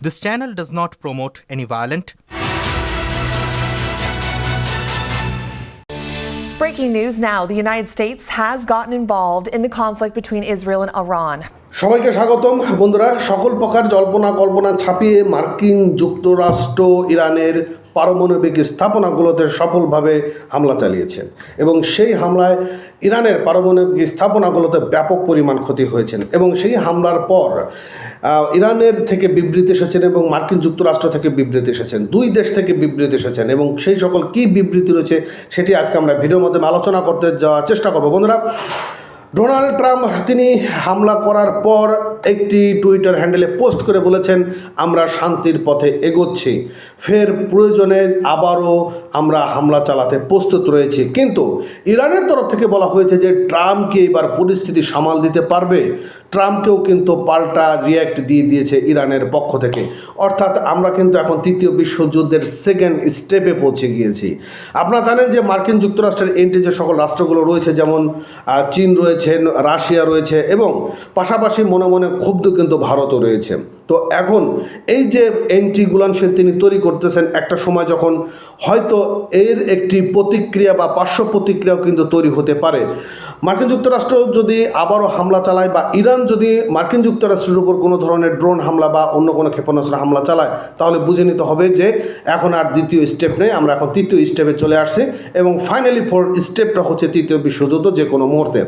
This channel does not promote any violent, Breaking news now the United States has gotten involved in the conflict between Israel and Iran. সবাইকে স্বাগতম। বন্ধুরা, সকল প্রকার জল্পনা কল্পনা ছাপিয়ে মার্কিন যুক্তরাষ্ট্র, ইরানের পারমাণবিক স্থাপনাগুলোতে সফলভাবে হামলা চালিয়েছেন এবং সেই হামলায় ইরানের পারমাণবিক স্থাপনাগুলোতে ব্যাপক পরিমাণ ক্ষতি হয়েছেন এবং সেই হামলার পর ইরানের থেকে বিবৃতি এসেছেন এবং মার্কিন যুক্তরাষ্ট্র থেকে বিবৃতি এসেছেন, দুই দেশ থেকে বিবৃতি এসেছেন এবং সেই সকল কী বিবৃতি রয়েছে সেটি আজকে আমরা ভিডিওর মধ্যে আলোচনা করতে যাওয়ার চেষ্টা করব। বন্ধুরা ডোনাল্ড ট্রাম্প তিনি হামলা করার পর একটি টুইটার হ্যান্ডেলে পোস্ট করে বলেছেন, আমরা শান্তির পথে এগোচ্ছি। ফের প্রয়োজনে আবারও আমরা হামলা চালাতে প্রস্তুত রয়েছি। কিন্তু ইরানের তরফ থেকে বলা হয়েছে যে ট্রাম্পকে এবার পরিস্থিতি সামাল দিতে পারবে। ট্রাম্পকেও কিন্তু পাল্টা রিয়্যাক্ট দিয়ে দিয়েছে ইরানের পক্ষ থেকে। অর্থাৎ আমরা কিন্তু এখন তৃতীয় বিশ্বযুদ্ধের সেকেন্ড স্টেপে পৌঁছে গিয়েছি। আপনারা জানেন যে মার্কিন যুক্তরাষ্ট্রের এন্টি যে সকল রাষ্ট্রগুলো রয়েছে, যেমন চীন রয়েছেন রাশিয়া রয়েছে এবং পাশাপাশি মনে মনে ক্ষুব্ধ কিন্তু ভারতও রয়েছে। তো এখন এই যে এনটি গুলান সেন তিনি তৈরি করতেছেন, একটা সময় যখন হয়তো এর একটি প্রতিক্রিয়া বা পার্শ্ব প্রতিক্রিয়াও কিন্তু তৈরি হতে পারে। মার্কিন যুক্তরাষ্ট্র যদি আবারও হামলা চালায় বা ইরান যদি মার্কিন যুক্তরাষ্ট্রের উপর কোনো ধরনের ড্রোন হামলা বা অন্য কোনো ক্ষেপণাস্ত্র হামলা চালায়, তাহলে বুঝে নিতে হবে যে এখন আর দ্বিতীয় স্টেপ নেই, আমরা এখন তৃতীয় স্টেপে চলে আসছি এবং ফাইনালি ফোর স্টেপটা হচ্ছে তৃতীয় বিশ্বযুদ্ধ যে কোনো মুহূর্তে।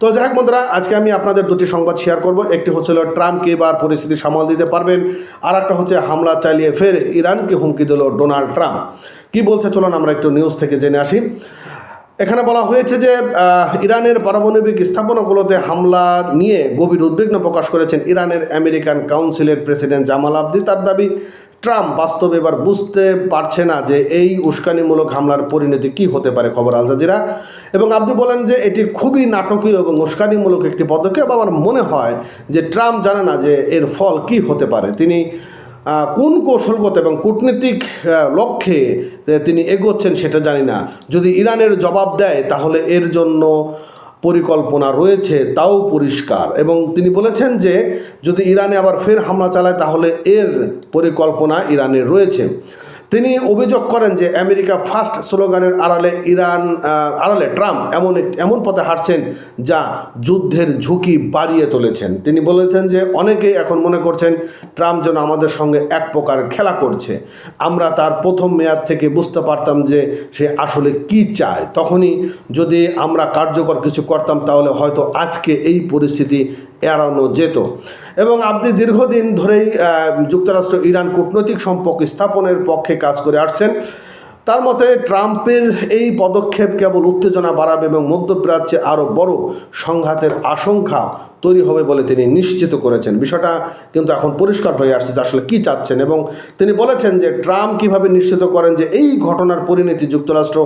তো যাই হোক বন্ধুরা, আজকে আমি আপনাদের দুটি সংবাদ শেয়ার করব, একটি হচ্ছিল ট্রাম্পকে এবার পরিস্থিতি সামাল দিতে পারবেন আর একটা হচ্ছে হামলা চালিয়ে ফের ইরানকে হুমকি দিল ডোনাল্ড ট্রাম্প। কি বলছে চলুন আমরা একটু নিউজ থেকে জেনে আসি। এখানে বলা হয়েছে যে ইরানের পারমাণবিক স্থাপনাগুলোতে হামলা নিয়ে গভীর উদ্বিগ্ন প্রকাশ করেছেন ইরানের আমেরিকান কাউন্সিলের প্রেসিডেন্ট জামাল আবদি। তার দাবি, ট্রাম্প বাস্তবে এবার বুঝতে পারছে না যে এই উস্কানিমূলক হামলার পরিণতি কি হতে পারে, খবর আল জাজিরা। এবং আপনি বলেন যে, এটি খুবই নাটকীয় এবং উস্কানিমূলক একটি পদক্ষেপ। আমার মনে হয় যে, ট্রাম্প জানে না যে এর ফল কি হতে পারে। তিনি কোন কৌশলগত এবং কূটনীতিক লক্ষ্যে তিনি এগোচ্ছেন সেটা জানি না। যদি ইরানের জবাব দেয়, তাহলে এর জন্য পরিকল্পনা রয়েছে, তাও পরিষ্কার। এবং তিনি বলেছেন যে, যদি ইরানে আবার ফের হামলা চালায়, তাহলে এর পরিকল্পনা ইরানের রয়েছে। তিনি অভিযোগ করেন যে আমেরিকা ফার্স্ট স্লোগানের আড়ালে ইরান আড়ালে ট্রাম্প এমন এমন পথে হাঁটছেন যা যুদ্ধের ঝুঁকি বাড়িয়ে তুলেছেন। তিনি বলেছেন যে অনেকেই এখন মনে করছেন ট্রাম্প যেন আমাদের সঙ্গে এক প্রকার খেলা করছে। আমরা তার প্রথম মেয়াদ থেকে বুঝতে পারতাম যে সে আসলে কি চায়। তখনই যদি আমরা কার্যকর কিছু করতাম তাহলে হয়তো আজকে এই পরিস্থিতি এড়ানো যেত। এবং আপনি দীর্ঘদিন ধরেই যুক্তরাষ্ট্র ইরান কূটনৈতিক সম্পর্ক স্থাপনের পক্ষে কাজ করে আসছেন। তার মতে, ট্রাম্পের এই পদক্ষেপ কেবল উত্তেজনা বাড়াবে এবং মধ্যপ্রাচ্যে আরও বড় সংঘাতের আশঙ্কা তৈরি হবে বলে তিনি নিশ্চিত করেছেন। বিষয়টা কিন্তু এখন পরিষ্কার হয়ে আসছে যে আসলে কী চাচ্ছেন এবং তিনি বলেছেন যে ট্রাম্প কীভাবে নিশ্চিত করেন যে এই ঘটনার পরিণতি যুক্তরাষ্ট্র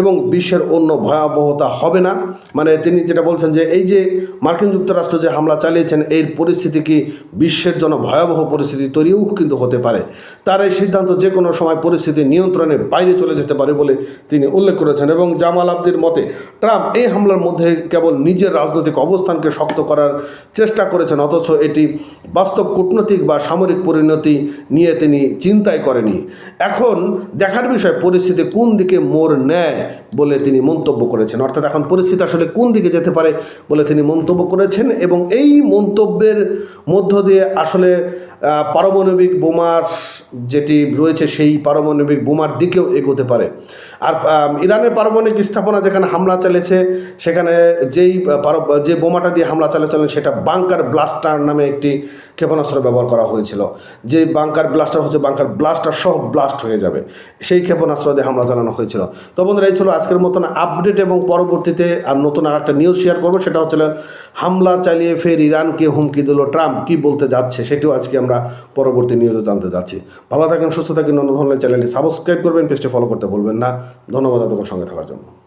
এবং বিশ্বের অন্য ভয়াবহতা হবে না? মানে তিনি যেটা বলছেন যে এই যে মার্কিন যুক্তরাষ্ট্র যে হামলা চালিয়েছেন এই পরিস্থিতি কি বিশ্বের জন্য ভয়াবহ পরিস্থিতি তৈরিও কিন্তু হতে পারে? তার এই সিদ্ধান্ত যে কোনো সময় পরিস্থিতি নিয়ন্ত্রণের বাইরে চলে যেতে পারে বলে তিনি উল্লেখ করেছেন এবং জামাল আব্দির মতে, ট্রাম্প এই হামলার মধ্যে কেবল নিজের রাজনৈতিক অবস্থানকে শক্ত করার চেষ্টা করেছেন, অথচ এটি বাস্তব কূটনৈতিক বা সামরিক পরিণতি নিয়ে তিনি চিন্তাই করেনি এখন দেখার বিষয়, পরিস্থিতি কোন দিকে মোড় নেয় বলে তিনি মন্তব্য করেছেন? অর্থাৎ এখন পরিস্থিতি আসলে কোন দিকে যেতে পারে বলে তিনি মন্তব্য করেছেন এবং এই মন্তব্যের মধ্য দিয়ে আসলে পারমাণবিক বোমার যেটি রয়েছে, সেই পারমাণবিক বোমার দিকেও এগোতে পারে। আর ইরানের পারমাণবিক স্থাপনা যেখানে হামলা চালিয়েছে, সেখানে যেই যে বোমাটা দিয়ে হামলা চালিয়েছিলেন সেটা বাংকার ব্লাস্টার নামে একটি ক্ষেপণাস্ত্র ব্যবহার করা হয়েছিল। যে বাংকার ব্লাস্টার হচ্ছে বাংকার ব্লাস্টার সহ ব্লাস্ট হয়ে যাবে। সেই ক্ষেপণাস্ত্র দিয়ে হামলা চালানো হয়েছিল। তো বন্ধুরা, এই ছিল আজকের মতন আপডেট এবং পরবর্তীতে আর নতুন আর একটা নিউজ শেয়ার করব, সেটা হচ্ছিল হামলা চালিয়ে ফের ইরানকে হুমকি দিল ট্রাম্প। কি বলতে যাচ্ছে সেটিও আজকে আমরা পরবর্তী নিউজে জানতে যাচ্ছি। ভালো থাকেন, সুস্থ থাকেন অন্য ধরনের চ্যানেলটি সাবস্ক্রাইব করবেন, পেজটি ফলো করতে বলবেন না। ধন্যবাদ এতক্ষণ সঙ্গে থাকার জন্য।